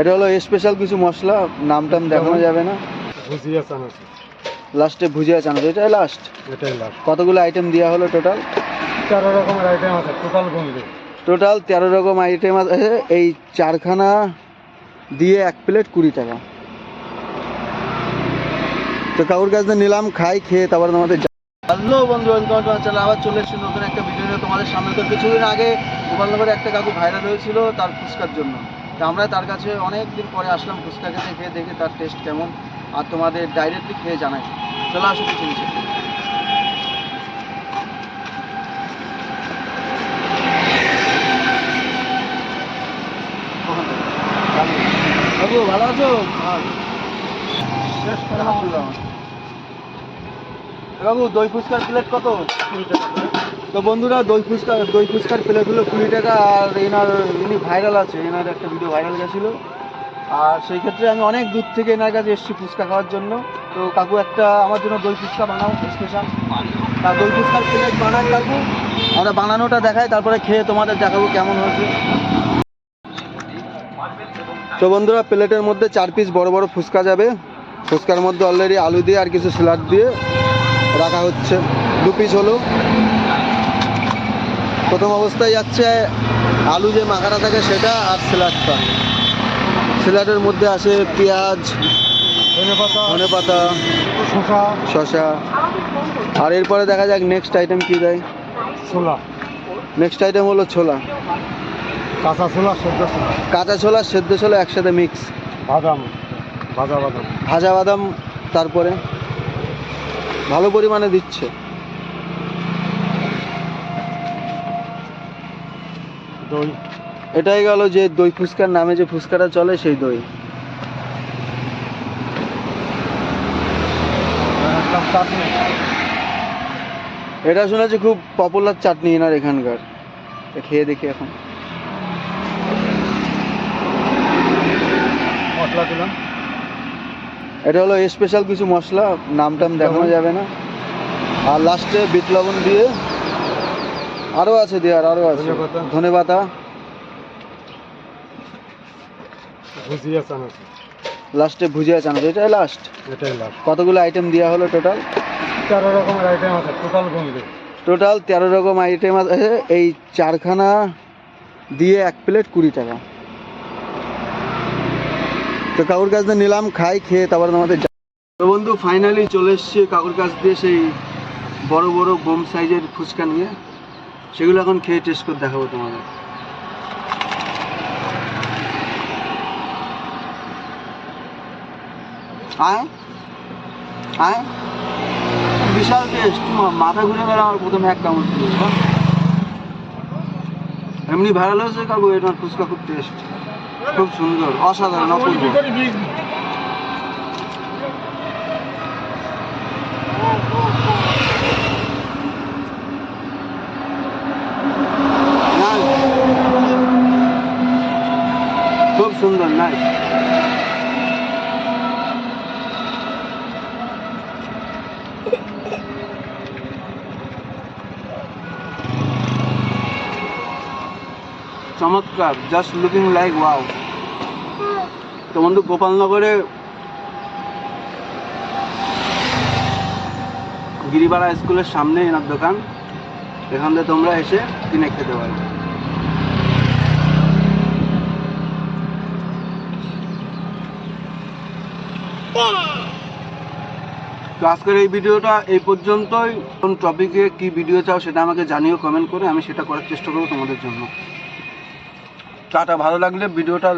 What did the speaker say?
এটা হলো স্পেশাল কিছু মশলা নাম টাম দেখানো যাবে না। ভুজিয়া চানাচুর। লাস্টে ভুজিয়া চানাচুর এটাই লাস্ট এটাই লাস্ট কতগুলো আইটেম দেওয়া হলো টোটাল তেরো রকমের আইটেম আছে টোটাল টোটাল তেরো রকম আইটেম আছে এই চারখানা দিয়ে এক প্লেট কুড়ি টাকা। তো কাকুর কাছে নিলাম খাই খেয়ে তারপর তোমাদের হ্যালো বন্ধু চলে আবার চলে এসেছি নতুন একটা ভিডিও নিয়ে। তোমাদের সামনে তো কিছুদিন আগে গোপালনগরে একটা কাকু ভাইরাল হয়েছিল তার ফুচকার জন্য। তো আমরা তার কাছে অনেক দিন পরে আসলাম ফুচকা খেতে, খেয়ে দেখি তার টেস্ট কেমন। আর তোমাদের ডাইরেক্টলি খেয়ে জানাই। চলে আসো কিছু নিচে। ভালো আছো? বাবু, দই ফুচকার প্লেট কত? তো বন্ধুরা, দই ফুচকা দই ফুচকার প্লেট হলো কুড়ি টাকা আর এনার ইনি ভাইরাল আছে, এনার একটা ভিডিও ভাইরাল গেছিল। আর সেই ক্ষেত্রে আমি অনেক দূর থেকে এনার কাছে এসেছি ফুচকা খাওয়ার জন্য। তো কাকু একটা আমার জন্য দই ফুচকা বানাও স্পেশাল আর দই ফুচকার প্লেট বানান কাকু, আমরা বানানোটা দেখাই, তারপরে খেয়ে তোমাদের দেখাবো কেমন হয়েছে। তো বন্ধুরা, প্লেটের মধ্যে চার পিস বড় বড় ফুচকা যাবে। ফুচকার মধ্যে অলরেডি আলু দিয়ে আর কিছু স্যালাড দিয়ে রাখা হচ্ছে। দু পিস হলো। প্রথম অবস্থায় যাচ্ছে আলু যে মাখাটা থাকে সেটা আর স্যালাডটা স্যালাডের মধ্যে আছে পেঁয়াজ ধনে পাতা শসা আর এরপরে দেখা যাক নেক্সট আইটেম কী দেয়। ছোলা। নেক্সট আইটেম হলো ছোলা। কাঁচা ছোলা সেদ্ধ ছোলা। কাঁচা ছোলা সেদ্ধ ছোলা একসাথে মিক্স বাদাম ভাজা বাদাম। ভাজা বাদাম তারপরে ভালো পরিমাণে দিচ্ছে। দই। এটাই গেল যে দই ফুচকার নামে যে ফুচকাটা চলে সেই দই। এটা শুনেছি খুব পপুলার চাটনি এনার এখানকার। খেয়ে দেখি এখন। মশলা দিলাম। এটা হলো স্পেশাল কিছু মশলা নাম টাম দেখানো যাবে না। আর লাস্টে বিট লবণ দিয়ে আরও আছে দেওয়ার আরও আছে। ধনে পাতা ভুজিয়া লাস্টে ভুজিয়া চানাচ এটাই লাস্ট এটাই লাস্ট কতগুলো আইটেম দেওয়া হলো টোটাল তেরো রকমের আইটেম আছে টোটাল গুনলে টোটাল তেরো রকম আইটেম আছে এই চারখানা দিয়ে এক প্লেট কুড়ি টাকা। তো কাকুর কাছ দিয়ে নিলাম খাই খেয়ে তারপর তোমাদের জা- তো বন্ধু ফাইনালি চলে এসছে কাকুর কাছ দিয়ে সেই বড় বড় বোম সাইজের ফুচকা নিয়ে। সেগুলো এখন খেয়ে টেস্ট করে দেখাবো তোমাদের। আয়। আয়। বিশাল টেস্ট মাথা ঘুরে গেল আমার প্রথমে এক কামড় দিয়ে এমনি ভাইরাল হয়েছে কাকু এটার ফুচকা খুব টেস্ট খুব সুন্দর, অসাধারণ, অপূর্ব। সুন্দর নাই চমৎকার জাস্ট লুকিং লাইক ওয়াও তো বন্ধু, গোপালনগরে গিরিবাড়া স্কুলের সামনে এনার দোকান। এখান থেকে তোমরা এসে কিনে খেতে পারো তো আজকের এই ভিডিওটা এই পর্যন্তই। কোন টপিকে কি ভিডিও চাও সেটা আমাকে জানিও কমেন্ট করে, আমি সেটা করার চেষ্টা করব তোমাদের জন্য। টাটা, ভালো লাগলে ভিডিওটা